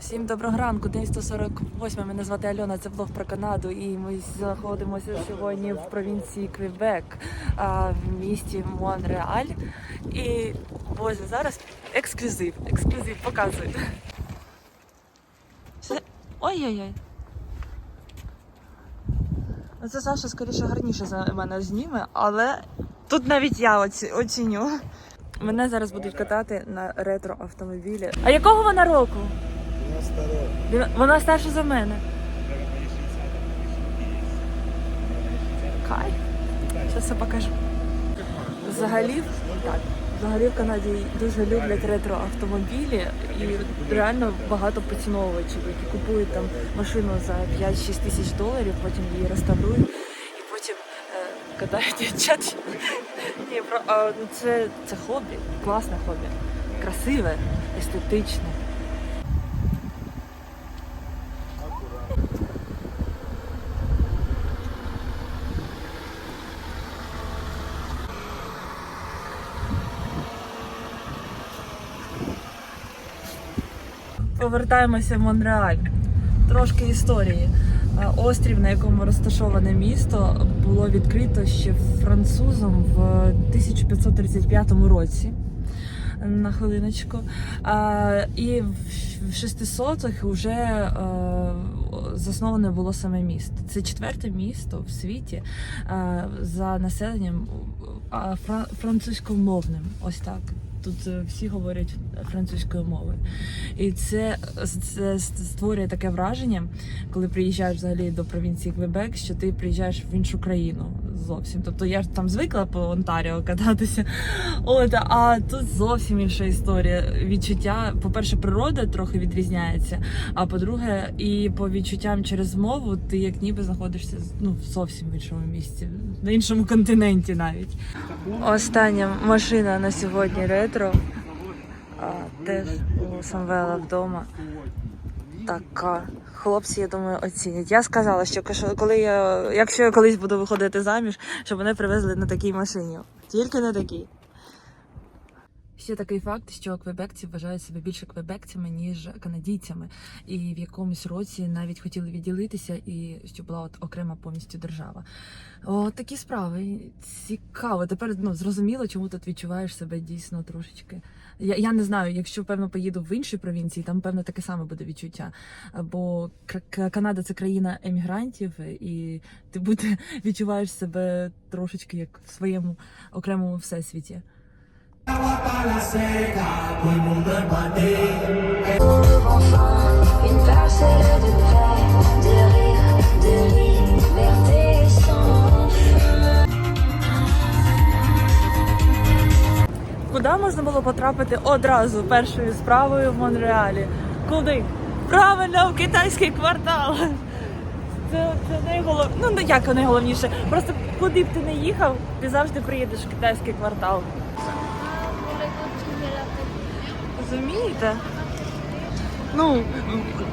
Всім доброго ранку, день 148. Мене звати Альона, це блог про Канаду. І ми знаходимося сьогодні в провінції Квебек, в місті Монреаль. І боже, зараз ексклюзив. Ексклюзив, показую. Це- Ой-ой-ой. Ну, Це Саша скоріше гарніше за мене зніме, але тут навіть я оці- оціню. Мене зараз будуть катати на ретро автомобілі. А якого вона року? Вона- Вона старша за мене. Кай. Зараз я покажу. Взагалі, так. Взагалі в Канаді дуже люблять ретро автомобілі і реально багато поціновувачів, які купують там машину за 5-6 тисяч доларів, потім її реставрують і потім е, катають дівчат. Ні, про ну, це, це хобі, класне хобі, красиве, естетичне. Повертаємося в Монреаль. Трошки історії. Е, Острів, на якому розташоване місто, було відкрито ще французом в 1535 році. На хвилиночку. А, і в 600-х вже е, засноване було саме місто. Це четверте місто в світі е, за населенням е, французькомовним. Ось так. Тут е, всі говорять французькою мовою. І це, це створює таке враження, коли приїжджаєш взагалі до провінції Квебек, що ти приїжджаєш в іншу країну зовсім. Тобто я ж там звикла по Онтаріо кататися. От, а тут зовсім інша історія. Відчуття, по-перше, природа трохи відрізняється. А по-друге, і по відчуттям через мову ти як ніби знаходишся ну, зовсім іншому місці, на іншому континенті навіть. Остання машина на сьогодні ретро. А, теж у Самвела вдома. Така. Хлопці, я думаю, оцінять. Я сказала, що коли я, якщо я колись буду виходити заміж, щоб мене привезли на такій машині. Тільки на такій. Ще такий факт, що квебекці вважають себе більше квебекцями, ніж канадійцями. І в якомусь році навіть хотіли відділитися, і щоб була от окрема повністю держава. О, такі справи. Цікаво. Тепер ну, зрозуміло, чому тут відчуваєш себе дійсно трошечки. Я, я не знаю, якщо певно поїду в інші провінції, там певно таке саме буде відчуття. Бо Канада це країна емігрантів, і ти буде відчуваєш себе трошечки як в своєму окремому всесвіті. Куди можна було потрапити одразу першою справою в Монреалі? Куди? Правильно, в китайський квартал. Це, це найголов... ну, ну як найголовніше. Просто куди б ти не їхав, ти завжди приїдеш в китайський квартал. Розумієте? Ну,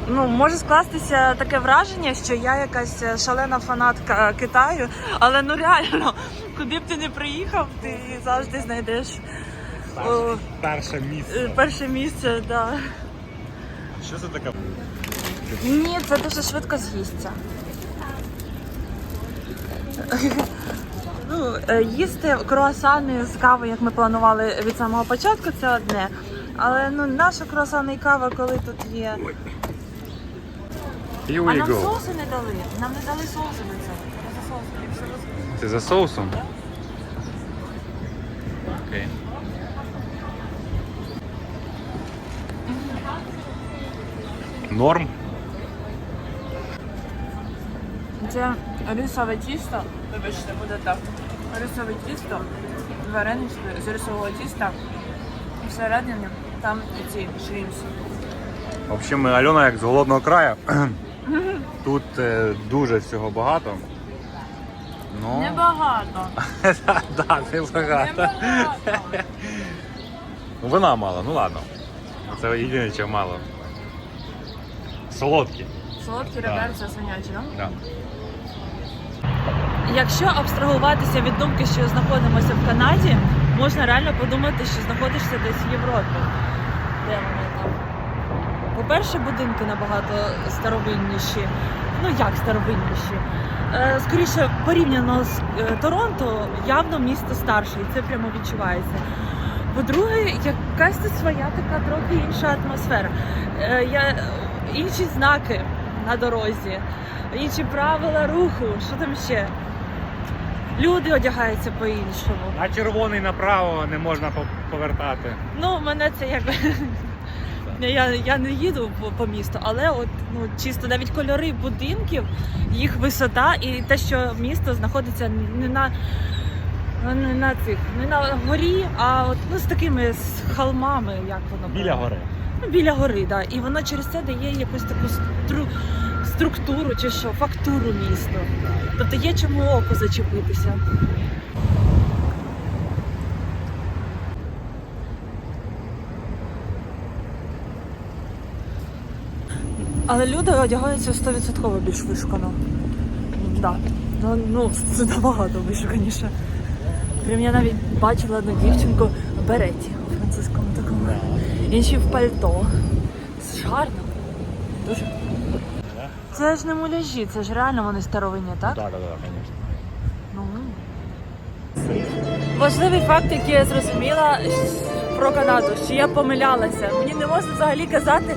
ну, може скластися таке враження, що я якась шалена фанатка Китаю, але ну реально, куди б ти не приїхав, ти завжди знайдеш о, Перше е, місце. перше місце. Да. Що це таке? Ні, це дуже швидко з'їсться. Ну, е, їсти круасани з кави, як ми планували від самого початку, це одне. Але ну, наша круасани і кава, коли тут є. Here А нам go. соуси не дали. Нам не дали соуси на це. Я за соусом я все роз- Ти за соусом? Окей. Норм. Це рисове тісто. Вибачте, буде так. Рисове тісто, варенички з рисового тіста. І всередині там ці шрімси. В общем, Альона як з голодного краю. Тут е, дуже всього багато. Ну, Небагато. да, небагато. Небагато. Ну, Вина мало, ну ладно. Це єдине, чого мало. Солодкі. Солодкі реберця свинячі, так? Да. Якщо абстрагуватися від думки, що знаходимося в Канаді, можна реально подумати, що знаходишся десь в Європі. Де вони там? По-перше, будинки набагато старовинніші. Ну як старовинніші? Е, Скоріше, порівняно з е, Торонто, явно місто старше, і це прямо відчувається. По-друге, якась тут своя така трохи інша атмосфера. Е, Я, інші знаки на дорозі, інші правила руху, що там ще? Люди одягаються по-іншому. На червоний направо не можна по- повертати. Ну, мене це як. Я, я не їду по, по місту, але от ну чисто навіть кольори будинків, їх висота і те, що місто знаходиться не на не на цих, не на горі, а от ну з такими з холмами, як воно Біля гори. Ну, біля гори, да. І воно через це дає якусь таку стру... структуру чи що, фактуру міста. Тобто є чому око зачепитися. Але люди одягаються 100% більш вишукано. Да. Ну, ну, це набагато вишуканіше. Прям я навіть бачила одну дівчинку в береті у французькому такому. Інші в пальто. Це ж гарно. Дуже. Це ж не муляжі, це ж реально вони старовинні, так? Так, так, так, звісно. Ну. Важливий факт, який я зрозуміла про Канаду, що я помилялася. Мені не можна взагалі казати,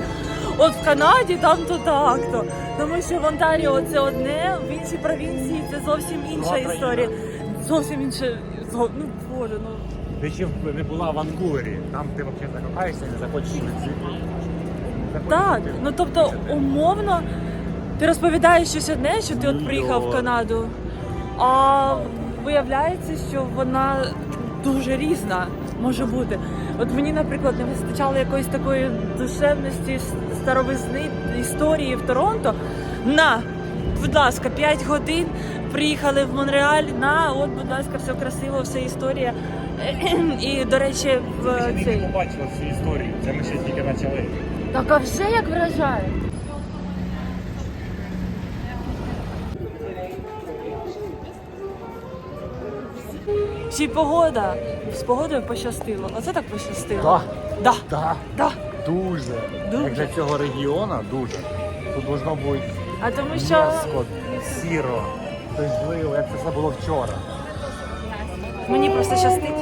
от в Канаді там то так то. Тому що в Онтаріо це одне, в іншій провінції це зовсім інша країна. історія. Зовсім інше. зо- Ну боже, ну. Ти ще не була в Ванкувері, там ти взагалі закохаєшся і не захочеш жити. Так, ну тобто, умовно, ти розповідаєш щось одне, що ти от приїхав в. Канаду, а виявляється, що вона дуже різна може бути. От мені, наприклад, не вистачало якоїсь такої душевності, старовизни історії в Торонто. На, будь ласка, 5 годин приїхали в Монреаль. На, от, будь ласка, все красиво, все історія. І, до речі, в Ти ще цей. побачила всю історію, це ми ще тільки почали. Так а вже як вражає. Ще й погода. З погодою пощастило. Оце так пощастило. Да. Да. Да. дуже. Дуже. Як для цього регіону, дуже. Тут должно бути А тому що м'яско, сіро, дождливо, як це все було вчора. мені просто щастить.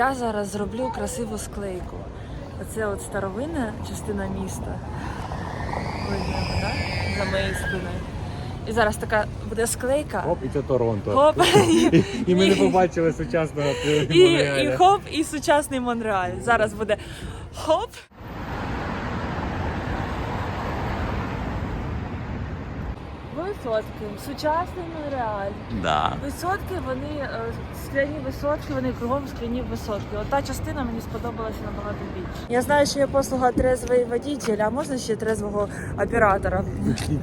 Я зараз зроблю красиву склейку. Оце от старовинна частина міста. Видно, так? За моєю спиною. І зараз така буде склейка. Хоп, і це Торонто. Хоп. І, і ми не побачили сучасного І, і хоп, і сучасний Монреаль. Зараз буде хоп. Висотки, сучасний Монреаль. Да. Висотки, вони е, скляні висотки, вони кругом скляні висотки. От та частина мені сподобалася набагато більше. Я знаю, що є послуга трезвий водитель, а можна ще трезвого оператора?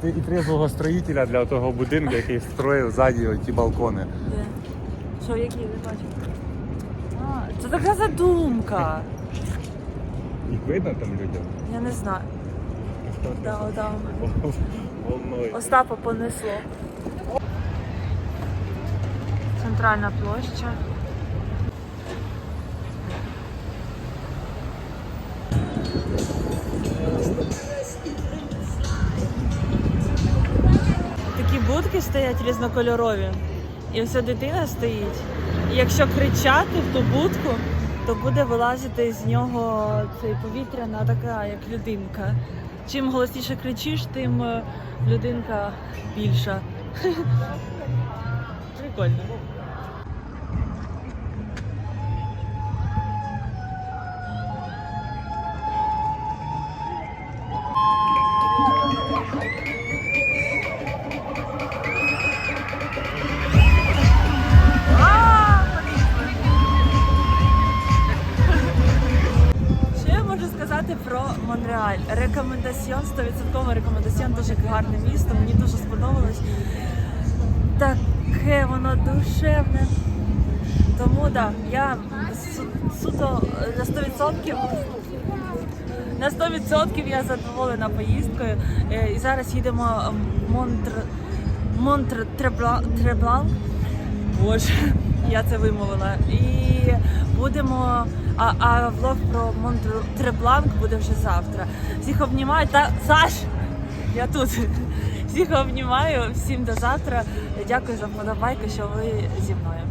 І, і, і трезвого строїтеля для того будинку, який строїв ззаді ті балкони. Де? Що, які не бачу? А, це така задумка. Їх видно там людям? Я не знаю. Да, отам. Волною. Остапа понесло. Центральна площа. Такі будки стоять різнокольорові. І ось дитина стоїть. І якщо кричати в ту будку, то буде вилазити з нього цей повітряна така, як людинка. Чим голосніше кричиш, тим е, людинка більша. Прикольно. Рекомендаціон, 100% рекомендаціон, дуже гарне місто, мені дуже сподобалось. Таке воно душевне. Тому да, я суто на 100% на 100% я задоволена поїздкою. Е, І зараз їдемо в Монтр Монтр Требла- Требланк. Боже, я це вимовила. І будемо. А, а влог про Монтр Требланк буде вже завтра. Всіх обнімаю та Саш! Я тут. Всіх обнімаю, всім до завтра. Дякую за вподобайку, що ви зі мною.